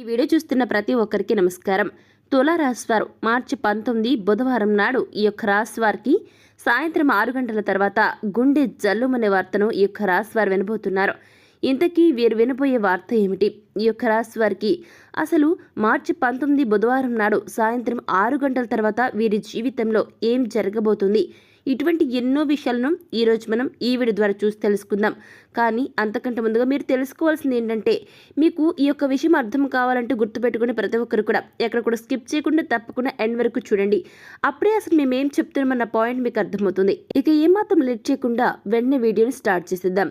ఈ వీడియో చూస్తున్న ప్రతి ఒక్కరికి నమస్కారం. తులారాశివారు మార్చి పంతొమ్మిది బుధవారం నాడు ఈ యొక్క రాశివారికి సాయంత్రం ఆరు గంటల తర్వాత గుండె జల్లుమనే వార్తను ఈ యొక్క రాశివారు వినబోతున్నారు. ఇంతకీ వీరు వినబోయే వార్త ఏమిటి? ఈ యొక్క రాశివారికి అసలు మార్చి పంతొమ్మిది బుధవారం నాడు సాయంత్రం ఆరు గంటల తర్వాత వీరి జీవితంలో ఏం జరగబోతుంది? ఇటువంటి ఎన్నో విషయాలను ఈరోజు మనం ఈ వీడియో ద్వారా చూసి తెలుసుకుందాం. కానీ అంతకంటే ముందుగా మీరు తెలుసుకోవాల్సింది ఏంటంటే మీకు ఈ యొక్క విషయం అర్థం కావాలంటే గుర్తుపెట్టుకుని ప్రతి ఒక్కరు కూడా ఎక్కడ కూడా స్కిప్ చేయకుండా తప్పకుండా ఎండ్ వరకు చూడండి. అప్పుడే అసలు మేము ఏం చెప్తున్నామన్న పాయింట్ మీకు అర్థమవుతుంది. ఇక ఏమాత్రం లెట్ చేయకుండా వెంటనే వీడియోని స్టార్ట్ చేసేద్దాం.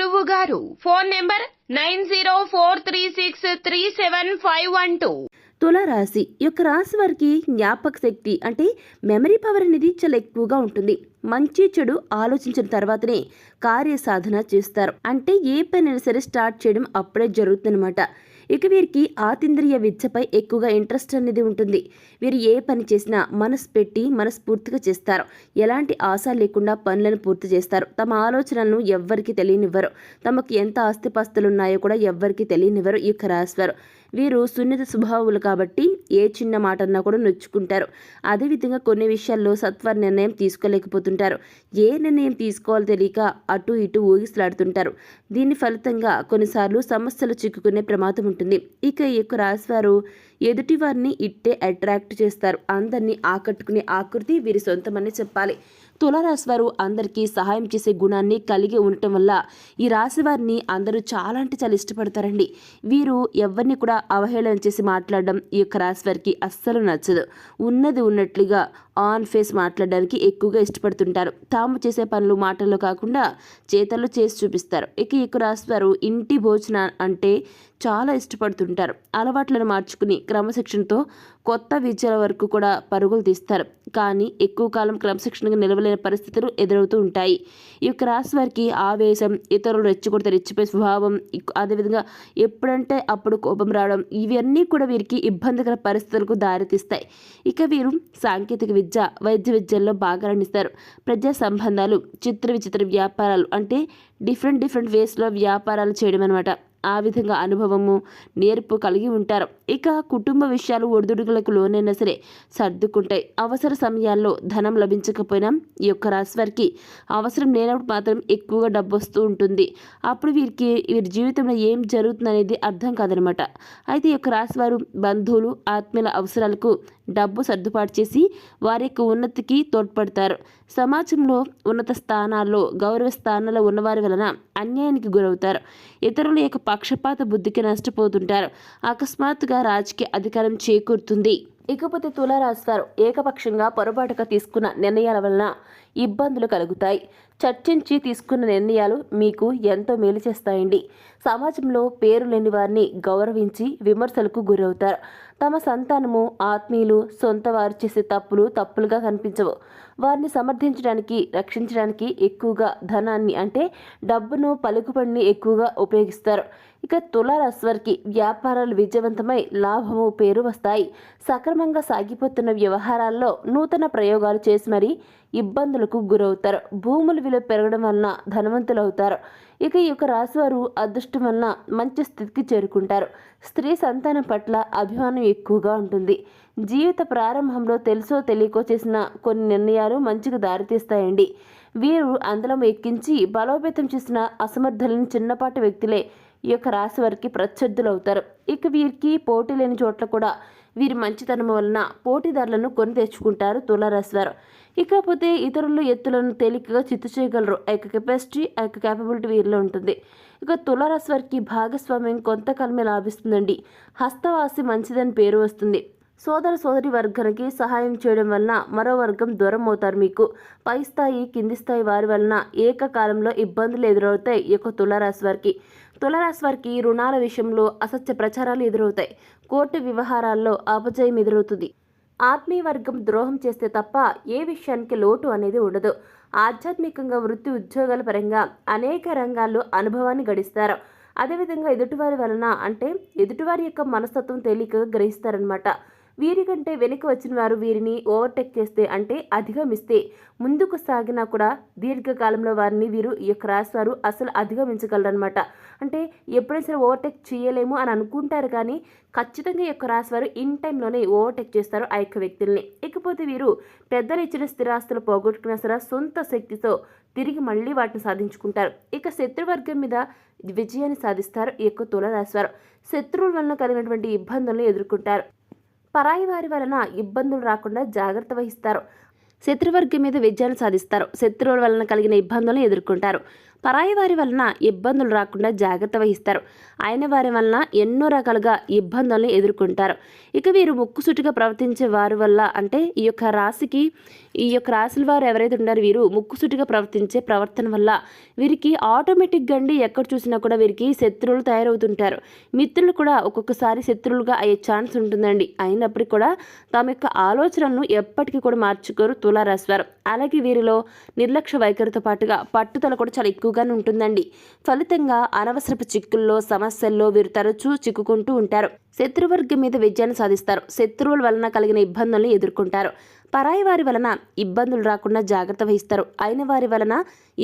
గురువు గారు. Phone number nine zero four three six three seven five one two. తులారాశి యొక్క రాశి వారికి జ్ఞాపక శక్తి అంటే మెమరీ పవర్ అనేది చాలా ఎక్కువగా ఉంటుంది. మంచి చెడు ఆలోచించిన తర్వాతనే కార్య సాధన చేస్తారు. అంటే ఏ పనైనా సరే స్టార్ట్ చేయడం అప్పుడే జరుగుతుందన్నమాట. ఇక వీరికి ఆతింద్రియ విద్యపై ఎక్కువగా ఇంట్రెస్ట్ అనేది ఉంటుంది. వీరు ఏ పని చేసినా మనసు పెట్టి మనస్ఫూర్తిగా చేస్తారు. ఎలాంటి ఆశ లేకుండా పనులను పూర్తి చేస్తారు. తమ ఆలోచనలను ఎవ్వరికీ తెలియనివ్వరు. తమకు ఎంత ఆస్తిపాస్తులు ఉన్నాయో కూడా ఎవ్వరికీ తెలియనివ్వరు. ఈ యొక్క రాశివారు వీరు సున్నిత స్వభావులు కాబట్టి ఏ చిన్న మాట అన్నా కూడా నొచ్చుకుంటారు. అదేవిధంగా కొన్ని విషయాల్లో సత్వర నిర్ణయం తీసుకోలేకపోతుంటారు. ఏ నిర్ణయం తీసుకోవాలో తెలియక అటు ఇటు ఊగిసలాడుతుంటారు. దీని ఫలితంగా కొన్నిసార్లు సమస్యలు చిక్కుకునే ప్రమాదం ఉంటుంది. ఇక ఈ యొక్క రాశివారు ఎదుటి వారిని ఇట్టే అట్రాక్ట్ చేస్తారు. అందరినీ ఆకట్టుకునే ఆకృతి వీరి సొంతమని చెప్పాలి. తులారాశి వారు అందరికీ సహాయం చేసే గుణాన్ని కలిగి ఉండటం వల్ల ఈ రాశి వారిని అందరూ చాలా అంటే చాలా ఇష్టపడతారండి. వీరు ఎవరిని కూడా అవహేళన చేసి మాట్లాడడం ఈ యొక్క రాశి వారికి అస్సలు నచ్చదు. ఉన్నది ఉన్నట్లుగా ఆన్ ఫేస్ మాట్లాడడానికి ఎక్కువగా ఇష్టపడుతుంటారు. తాము చేసే పనులు మాటల్లో కాకుండా చేతల్లో చేసి చూపిస్తారు. ఇక ఈ యొక్క వారు ఇంటి భోజన అంటే చాలా ఇష్టపడుతుంటారు. అలవాట్లను మార్చుకుని క్రమశిక్షణతో కొత్త విద్యల వరకు కూడా పరుగులు తీస్తారు. కానీ ఎక్కువ కాలం క్రమశిక్షణగా నిలవలేని పరిస్థితులు ఎదురవుతూ ఉంటాయి. ఈ యొక్క రాశి వారికి ఆవేశం ఇతరులు రెచ్చగొడితే రెచ్చిపోయే స్వభావం అదేవిధంగా ఎప్పుడంటే అప్పుడు కోపం రావడం ఇవన్నీ కూడా వీరికి ఇబ్బందికర పరిస్థితులకు దారితీస్తాయి. ఇక వీరు సాంకేతిక విద్య వైద్య విద్యల్లో బాగా రాణిస్తారు. ప్రజా సంబంధాలు చిత్ర విచిత్ర వ్యాపారాలు అంటే డిఫరెంట్ డిఫరెంట్ వేస్లో వ్యాపారాలు చేయడం అనమాట ఆ విధంగా అనుభవము నేర్పు కలిగి ఉంటారు. ఇక కుటుంబ విషయాలు ఒడిదుడుకులకు లోనైనా సరే సర్దుకుంటాయి. అవసర సమయాల్లో ధనం లభించకపోయినా ఈ యొక్క రాశి వారికి అవసరం లేనప్పుడు మాత్రం ఎక్కువగా డబ్బు వస్తూ ఉంటుంది. అప్పుడు వీరికి వీరి జీవితంలో ఏం జరుగుతుంది అనేది అర్థం కాదనమాట. అయితే ఈ యొక్క రాశి వారు బంధువులు ఆత్మీయుల అవసరాలకు డబ్బు సర్దుబాటు చేసి వారి యొక్క ఉన్నతికి తోడ్పడతారు. సమాజంలో ఉన్నత స్థానాల్లో గౌరవ స్థానాల్లో ఉన్నవారి వలన అన్యాయానికి గురవుతారు. ఇతరుల యొక్క పక్షపాత బుద్ధికి నష్టపోతుంటారు. అకస్మాత్తుగా రాజకీయ అధికారం చేకూరుతుంది. ఇకపోతే తులారాశి వారు ఏకపక్షంగా పొరపాటుగా తీసుకున్న నిర్ణయాల వలన ఇబ్బందులు కలుగుతాయి. చర్చించి తీసుకున్న నిర్ణయాలు మీకు ఎంతో మేలు చేస్తాయండి. సమాజంలో పేరు లేని వారిని గౌరవించి విమర్శలకు గురవుతారు. తమ సంతానము ఆత్మీయులు సొంత వారు చేసే తప్పులు తప్పులుగా కనిపించవు. వారిని సమర్థించడానికి రక్షించడానికి ఎక్కువగా ధనాన్ని అంటే డబ్బును పలుకుబడిని ఎక్కువగా ఉపయోగిస్తారు. ఇక తులారాశివారికి వ్యాపారాలు విజయవంతమై లాభము పేరు వస్తాయి. సక్రమంగా సాగిపోతున్న వ్యవహారాల్లో నూతన ప్రయోగాలు చేసి మరీ ఇబ్బందులకు గురవుతారు. భూముల విలువ పెరగడం వలన ధనవంతులు అవుతారు ఇక ఈ యొక్క రాశివారు అదృష్టం వలన మంచి స్థితికి చేరుకుంటారు. స్త్రీ సంతానం పట్ల అభిమానం ఎక్కువగా ఉంటుంది. జీవిత ప్రారంభంలో తెలుసో తెలియకో చేసిన కొన్ని నిర్ణయాలు మంచిగా దారితీస్తాయండి. వీరు అందలం ఎక్కించి బలోపేతం చేసిన అసమర్థులని చిన్నపాటి వ్యక్తులే ఈ యొక్క రాశి వారికి ప్రత్యర్థులు అవుతారు ఇక వీరికి పోటీ లేని చోట్ల కూడా వీరి మంచితనం వలన పోటీదారులను కొని తెచ్చుకుంటారు తులారాశి వారు. ఇకపోతే ఇతరులు ఎత్తులను తేలికగా చిత్తు చేయగలరు. ఆ యొక్క కెపాసిటీ ఆ యొక్క క్యాపబిలిటీ వీరిలో ఉంటుంది. ఇక తులారాశి వారికి భాగస్వామ్యం కొంతకాలమే లాభిస్తుందండి. హస్తవాసి మంచిదని పేరు వస్తుంది. సోదర సోదరి వర్గానికి సహాయం చేయడం వలన మరో వర్గం దూరం అవుతారు మీకు. పై స్థాయి కింది స్థాయి వారి వలన ఏకకాలంలో ఇబ్బందులు ఎదురవుతాయి ఈ యొక్క తులారాశి వారికి. తులరాశి వారికి రుణాల విషయంలో అసత్య ప్రచారాలు ఎదురవుతాయి. కోర్టు వ్యవహారాల్లో అపజయం ఎదురవుతుంది. ఆత్మీయ వర్గం ద్రోహం చేస్తే తప్ప ఏ విషయానికి లోటు అనేది ఉండదు. ఆధ్యాత్మికంగా వృత్తి ఉద్యోగాల పరంగా అనేక రంగాల్లో అనుభవాన్ని గడిస్తారు. అదేవిధంగా ఎదుటివారి వలన అంటే ఎదుటివారి యొక్క మనస్తత్వం తేలికగా గ్రహిస్తారనమాట వీరికంటే వెనక్కి వచ్చిన వారు వీరిని ఓవర్టేక్ చేస్తే అంటే అధిగమిస్తే ముందుకు సాగినా కూడా దీర్ఘకాలంలో వారిని వీరు ఈ యొక్క రాశి వారు అసలు అధిగమించగలరనమాట అంటే ఎప్పుడైనా సరే ఓవర్టేక్ చేయలేము అని అనుకుంటారు కానీ ఖచ్చితంగా ఈ యొక్క రాశి వారు ఇన్ టైంలోనే ఓవర్టేక్ చేస్తారు ఆ యొక్క వ్యక్తుల్ని. ఇకపోతే వీరు పెద్దలు ఇచ్చిన స్థిరాస్తులు పోగొట్టుకున్న సరే సొంత శక్తితో తిరిగి మళ్ళీ వాటిని సాధించుకుంటారు. ఇక శత్రువర్గం మీద విజయాన్ని సాధిస్తారు ఈ యొక్క తులరాశివారు శత్రువుల వలన కలిగినటువంటి ఇబ్బందులను ఎదుర్కొంటారు. పరాయి వారి వలన ఇబ్బందులు రాకుండా జాగ్రత్త వహిస్తారు. శత్రువర్గం మీద విజయాన్ని సాధిస్తారు. శత్రువుల వలన కలిగిన ఇబ్బందులను ఎదుర్కొంటారు. పరాయి వారి వలన ఇబ్బందులు రాకుండా జాగ్రత్త వహిస్తారు. ఆయన వారి వలన ఎన్నో రకాలుగా ఇబ్బందులను ఎదుర్కొంటారు. ఇక వీరు ముక్కుసూటిగా ప్రవర్తించే వారి వల్ల అంటే ఈ యొక్క రాశికి ఈ యొక్క రాశుల వారు ఎవరైతే ఉన్నారో వీరు ముక్కుసూటిగా ప్రవర్తించే ప్రవర్తన వల్ల వీరికి ఆటోమేటిక్గా అండి ఎక్కడ చూసినా కూడా వీరికి శత్రువులు తయారవుతుంటారు. మిత్రులు కూడా ఒక్కొక్కసారి శత్రువులుగా అయ్యే ఛాన్స్ ఉంటుందండి. అయినప్పటికీ కూడా తమ యొక్క ఆలోచనలను ఎప్పటికీ కూడా మార్చుకోరు తులారాశి వారు. అలాగే వీరిలో నిర్లక్ష్య వైఖరితో పాటుగా పట్టుదల కూడా చాలా ఎక్కువ ఎక్కువగానే ఉంటుందండి. ఫలితంగా అనవసరపు చిక్కుల్లో సమస్యల్లో వీరు తరచూ చిక్కుకుంటూ ఉంటారు. శత్రువర్గం మీద విజయాన్ని సాధిస్తారు. శత్రువుల వలన కలిగిన ఇబ్బందులను ఎదుర్కొంటారు. పరాయి వారి వలన ఇబ్బందులు రాకుండా జాగ్రత్త వహిస్తారు. అయిన వారి వలన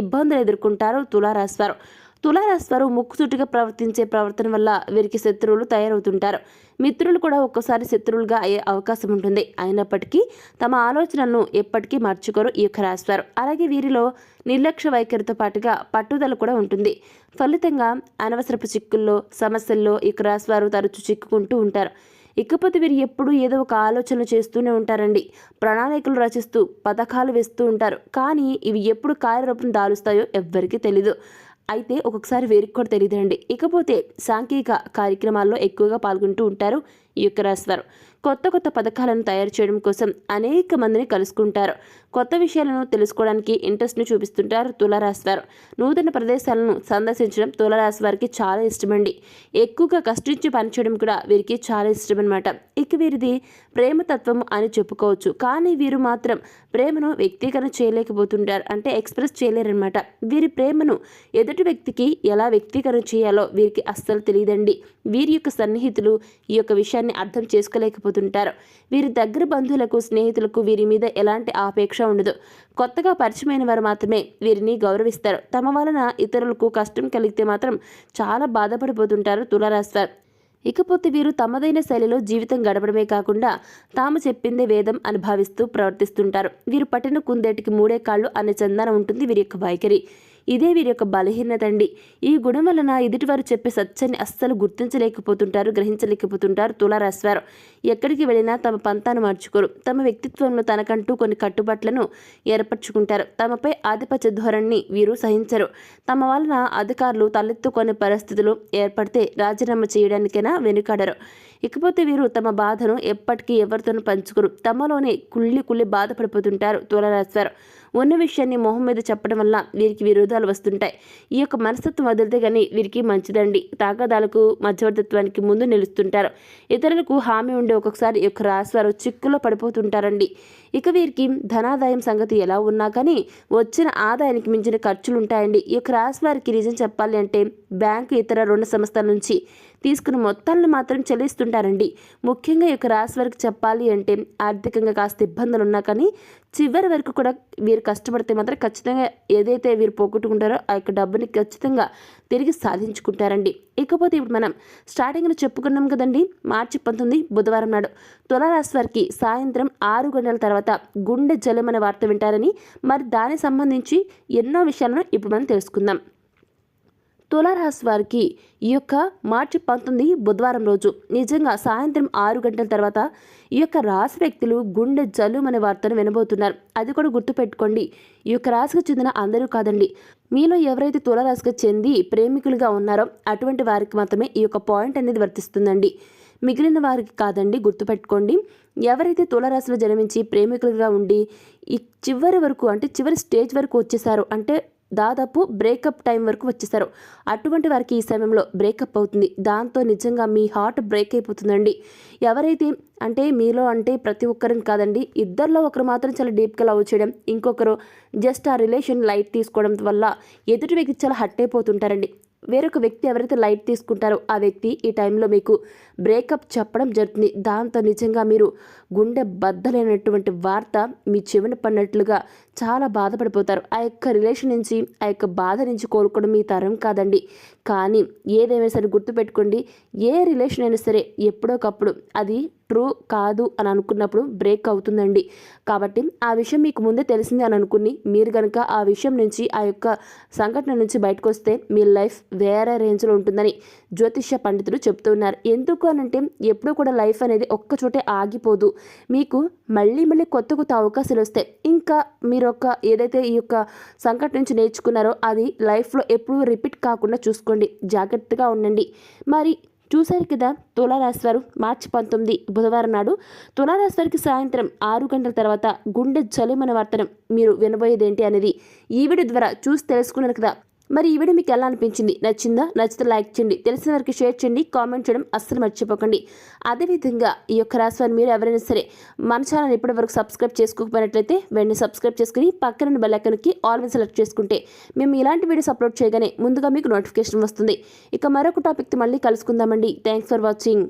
ఇబ్బందులు ఎదుర్కొంటారు తులారాశివారు తులారాశి వారు ముక్కుసూటిగా ప్రవర్తించే ప్రవర్తన వల్ల వీరికి శత్రువులు తయారవుతుంటారు. మిత్రులు కూడా ఒక్కసారి శత్రువులుగా అయ్యే అవకాశం ఉంటుంది. అయినప్పటికీ తమ ఆలోచనలను ఎప్పటికీ మర్చుకోరు ఈ యొక్క రాశివారు. అలాగే వీరిలో నిర్లక్ష్య వైఖరితో పాటుగా పట్టుదల కూడా ఉంటుంది. ఫలితంగా అనవసరపు చిక్కుల్లో సమస్యల్లో ఈ యొక్క తరచూ తరచు చిక్కుకుంటూ ఉంటారు. ఇకపోతే వీరు ఎప్పుడూ ఏదో ఒక ఆలోచన చేస్తూనే ఉంటారండి. ప్రణాళికలు రచిస్తూ పథకాలు వేస్తూ ఉంటారు. కానీ ఇవి ఎప్పుడు కార్యరూపం దాలుస్తాయో ఎవ్వరికీ తెలీదు. అయితే ఒక్కొక్కసారి వీరికి కూడా తెలియదండి ఇకపోతే సాంఘిక కార్యక్రమాల్లో ఎక్కువగా పాల్గొంటూ ఉంటారు ఈ యొక్క రాశి కొత్త కొత్త పథకాలను తయారు చేయడం కోసం అనేక మందిని కలుసుకుంటారు. కొత్త విషయాలను తెలుసుకోవడానికి ఇంట్రెస్ట్ను చూపిస్తుంటారు తులారాశి వారు నూతన ప్రదేశాలను సందర్శించడం తులారాశి వారికి చాలా ఇష్టమండి. ఎక్కువగా కష్టించి పనిచేయడం కూడా వీరికి చాలా ఇష్టం అనమాట ఇక వీరిది ప్రేమతత్వం అని చెప్పుకోవచ్చు. కానీ వీరు మాత్రం ప్రేమను వ్యక్తీకరణ చేయలేకపోతుంటారు. అంటే ఎక్స్ప్రెస్ చేయలేరనమాట వీరి ప్రేమను ఎదుటి వ్యక్తికి ఎలా వ్యక్తీకరణ చేయాలో వీరికి అస్సలు తెలియదండి. వీరి యొక్క సన్నిహితులు ఈ యొక్క విషయాన్ని అర్థం చేసుకోలేకపోతే చేసుకోలేకపోతుంటారు వీరి దగ్గర బంధువులకు స్నేహితులకు వీరి మీద ఎలాంటి ఆపేక్ష ఉండదు. కొత్తగా పరిచయమైన వారు మాత్రమే వీరిని గౌరవిస్తారు. తమ వలన ఇతరులకు కష్టం కలిగితే మాత్రం చాలా బాధపడిపోతుంటారు తులారాశి ఇకపోతే వీరు తమదైన శైలిలో జీవితం గడపడమే కాకుండా తాము చెప్పిందే వేదం అని భావిస్తూ ప్రవర్తిస్తుంటారు. వీరు పట్టిన కుందేటికి మూడే కాళ్ళు అనే చందన ఉంటుంది వీరి యొక్క వైఖరి. ఇదే వీరి యొక్క బలహీనత అండి. ఈ గుణం వలన ఎదుటివారు చెప్పే సత్యాన్ని అస్సలు గుర్తించలేకపోతుంటారు గ్రహించలేకపోతుంటారు తులారాశివారు. ఎక్కడికి వెళ్ళినా తమ పంతాను మార్చుకోరు. తమ వ్యక్తిత్వంలో తనకంటూ కొన్ని కట్టుబాట్లను ఏర్పరచుకుంటారు. తమపై ఆధిపత్య ధోరణిని వీరు సహించరు. తమ వలన అధికారులు తలెత్తుకునే పరిస్థితులు ఏర్పడితే రాజీనామా చేయడానికైనా వెనుకాడరు. ఇకపోతే వీరు తమ బాధను ఎప్పటికీ ఎవరితోనూ పంచుకోరు. తమలోనే కుళ్ళి కుళ్ళి బాధపడిపోతుంటారు తులరాశివారు. ఉన్న విషయాన్ని మొహం మీద చెప్పడం వల్ల వీరికి విరోధాలు వస్తుంటాయి. ఈ యొక్క మనస్తత్వం వదిలితే కానీ వీరికి మంచిదండి. తాగాదాలకు మధ్యవర్తిత్వానికి ముందు నిలుస్తుంటారు. ఇతరులకు హామీ ఉండే ఒక్కొక్కసారి ఈ యొక్క రాశివారు చిక్కులో పడిపోతుంటారండి. ఇక వీరికి ధనాదాయం సంగతి ఎలా ఉన్నా కానీ వచ్చిన ఆదాయానికి మించిన ఖర్చులు ఉంటాయండి ఈ యొక్క రాశివారికి నిజం చెప్పాలి అంటే బ్యాంకు ఇతర రుణ సంస్థల నుంచి తీసుకున్న మొత్తాలను మాత్రం చెల్లిస్తుంటారండి. ముఖ్యంగా ఈ యొక్క రాశి వారికి చెప్పాలి అంటే ఆర్థికంగా కాస్త ఇబ్బందులు ఉన్నా కానీ చివరి వరకు కూడా వీరు కష్టపడితే మాత్రం ఖచ్చితంగా ఏదైతే వీరు పోగొట్టుకుంటారో ఆ యొక్క డబ్బుని ఖచ్చితంగా తిరిగి సాధించుకుంటారండి. ఇకపోతే ఇప్పుడు మనం స్టార్టింగ్లో చెప్పుకున్నాం కదండి మార్చి పంతొమ్మిది బుధవారం నాడు తులారాశి వారికి సాయంత్రం ఆరు గంటల తర్వాత గుండె జలమనే వార్త వింటారని మరి దానికి సంబంధించి ఎన్నో విషయాలను ఇప్పుడు మనం తెలుసుకుందాం. తులారాశి వారికి ఈ యొక్క మార్చి పంతొమ్మిది బుధవారం రోజు నిజంగా సాయంత్రం ఆరు గంటల తర్వాత ఈ యొక్క రాశి వ్యక్తులు గుండె జల్లు అనే వార్తను వినబోతున్నారు. అది కూడా గుర్తుపెట్టుకోండి. ఈ యొక్క రాశికి చెందిన అందరూ కాదండి. మీలో ఎవరైతే తులారాశికి చెంది ప్రేమికులుగా ఉన్నారో అటువంటి వారికి మాత్రమే ఈ యొక్క పాయింట్ అనేది వర్తిస్తుందండి. మిగిలిన వారికి కాదండి గుర్తుపెట్టుకోండి. ఎవరైతే తులారాశిలో జన్మించి ప్రేమికులుగా ఉండి ఈ చివరి వరకు అంటే చివరి స్టేజ్ వరకు వచ్చేసారో అంటే దాదాపు బ్రేకప్ టైం వరకు వచ్చేసారు అటువంటి వారికి ఈ సమయంలో బ్రేకప్ అవుతుంది. దాంతో నిజంగా మీ హార్ట్ బ్రేక్ అయిపోతుందండి. ఎవరైతే అంటే మీలో అంటే ప్రతి ఒక్కరిని కాదండి ఇద్దరిలో ఒకరు మాత్రం చాలా డీప్గా లవ్ చేయడం ఇంకొకరు జస్ట్ ఆ రిలేషన్ లైట్ తీసుకోవడం వల్ల ఎదుటి వ్యక్తి చాలా హట్ అయిపోతుంటారండి. వేరొక వ్యక్తి ఎవరైతే లైట్ తీసుకుంటారో ఆ వ్యక్తి ఈ టైంలో మీకు బ్రేకప్ చెప్పడం జరుగుతుంది. దాంతో నిజంగా మీరు గుండె బద్దలైనటువంటి వార్త మీ చెవిన పడినట్లుగా చాలా బాధపడిపోతారు. ఆ యొక్క రిలేషన్ నుంచి ఆ యొక్క బాధ నుంచి కోలుకోవడం మీ తరం కాదండి. కానీ ఏదేమైనా సరే గుర్తుపెట్టుకోండి ఏ రిలేషన్ అయినా సరే ఎప్పుడోకప్పుడు అది ట్రూ కాదు అని అనుకున్నప్పుడు బ్రేక్ అవుతుందండి. కాబట్టి ఆ విషయం మీకు ముందే తెలిసింది అని అనుకుని మీరు కనుక ఆ విషయం నుంచి ఆ యొక్క సంఘటన నుంచి బయటకు వస్తే మీ లైఫ్ వేరే రేంజ్లో ఉంటుందని జ్యోతిష్య పండితులు చెప్తున్నారు ఎందుకు అనంటే ఎప్పుడూ కూడా లైఫ్ అనేది ఒక్కచోటే ఆగిపోదు. మీకు మళ్ళీ మళ్ళీ కొత్త కొత్త అవకాశాలు వస్తాయి. ఇంకా మీరు ఒక ఏదైతే ఈ యొక్క సంఘటన నుంచి నేర్చుకున్నారో అది లైఫ్లో ఎప్పుడూ రిపీట్ కాకుండా చూసుకోండి. జాగ్రత్తగా ఉండండి. మరి చూశారు కదా తులారాశి వారు మార్చి పంతొమ్మిది బుధవారం నాడు. తులారాశి వారికి సాయంత్రం ఆరు గంటల తర్వాత గుండె జలిమన వర్తనం మీరు వినబోయేది ఏంటి అనేది ఈ వీడియో ద్వారా చూసి తెలుసుకున్నారు కదా. మరి ఈ వీడియో మీకు ఎలా అనిపించింది? నచ్చిందా? నచ్చితే లైక్ చేయండి. తెలిసిన వారికి షేర్ చేయండి. కామెంట్ చేయడం అస్సలు మర్చిపోకండి. అదేవిధంగా ఈ యొక్క రాశివారిని మీరు ఎవరైనా సరే మన ఛానల్ ఇప్పటి వరకు సబ్స్క్రైబ్ చేసుకోకపోయినట్లయితే వెంటనే సబ్స్క్రైబ్ చేసుకుని పక్కన బెల్ ఐకాన్కి ఆల్వేస్ సెలెక్ట్ చేసుకుంటే మేము ఇలాంటి వీడియోస్ అప్లోడ్ చేయగానే ముందుగా మీకు నోటిఫికేషన్ వస్తుంది. ఇక మరొక టాపిక్తో మళ్ళీ కలుసుకుందామండి. Thanks for watching.